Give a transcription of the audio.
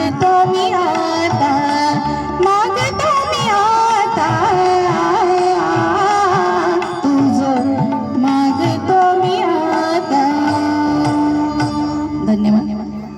मागतो मी आता मागतो मी आता.